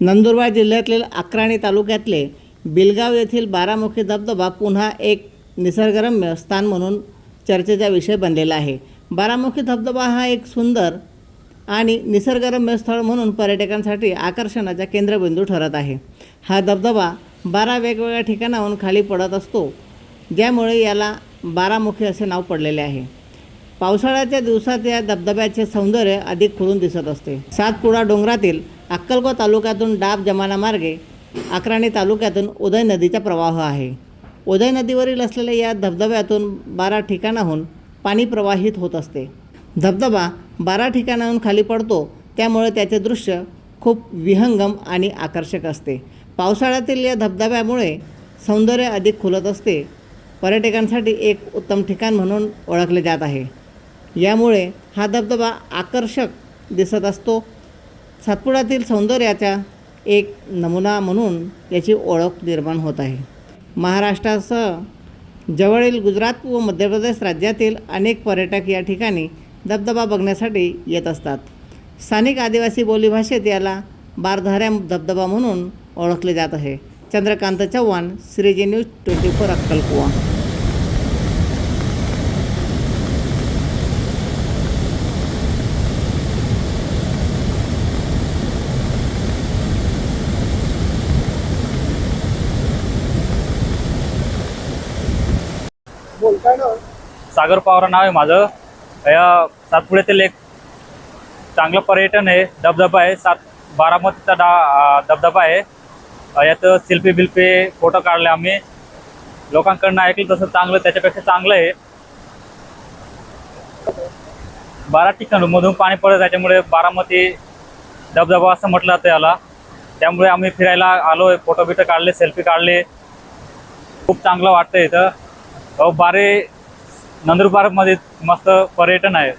नंदुरबार जिल्ह्यातील अक्राणी तालुक्यातले बिलगाव येथील बारामुखी धबधबा पुन्हा एक निसर्गरम्य स्थान म्हणून चर्चेचा विषय बनलेला आहे. बारामुखी धबधबा हा एक सुंदर आणि निसर्गरम्य स्थळ म्हणून पर्यटकांसाठी आकर्षणाचा केंद्रबिंदू ठरत आहे. हा धबधबा बारा वेगवेगळ्या ठिकाणाहून खाली पडत असतो ज्यामुळे याला बारामुखी असे नाव पडलेले आहे. पावसाळ्याच्या दिवसात या धबधब्याचे सौंदर्य अधिक खुलून दिसत असते. सातपुडा डोंगरातील अक्कलकोट तालुक्यातून डाब जमाना मार्गे अक्राणी तालुक्यातून उदय नदीचा प्रवाह आहे. उदय नदीवरील असलेल्या या धबधब्यातून बारा ठिकाणाहून पाणी प्रवाहित होत असते. धबधबा बारा ठिकाणाहून खाली पडतो त्यामुळे त्याचे दृश्य खूप विहंगम आणि आकर्षक असते. पावसाळ्यातील या धबधब्यामुळे सौंदर्य अधिक खुलत असते. पर्यटकांसाठी एक उत्तम ठिकाण म्हणून ओळखले जात आहे. यामुळे हा धबधबा आकर्षक दिसत असतो सातपुड्यातील सौंदर्याचा एक नमुना म्हणून याची ओळख निर्माण होत आहे. महाराष्ट्रासह जवळील गुजरात व मध्य प्रदेश राज्यातील अनेक पर्यटक या ठिकाणी धबधबा बघण्यासाठी येत असतात. स्थानिक आदिवासी बोलीभाषेत याला बारधाऱ्या धबधबा म्हणून ओळखले जात आहे. Chandrakant Chavan Shreeji news twenty four अक्कलकुवा. सागर पावरा नाव आहे माझं. या सातपुड्यातील एक चांगलं पर्यटन आहे धबधबा आहे. सात बारामतीचा डा धबधबा आहे. यात सेल्फी बिल्फी फोटो काढले आम्ही. लोकांकडनं ऐकलं तसं चांगलं त्याच्यापेक्षा चांगलं आहे. बारा ठिकाणमधून पाणी पडत त्याच्यामुळे बारामती धबधबा असं म्हटलं जातं याला. त्यामुळे आम्ही फिरायला आलो फोटो बिटो काढले सेल्फी काढले. खूप चांगलं वाटतं इथं. बारे नंदुरबारमध्ये मस्त पर्यटन आहे.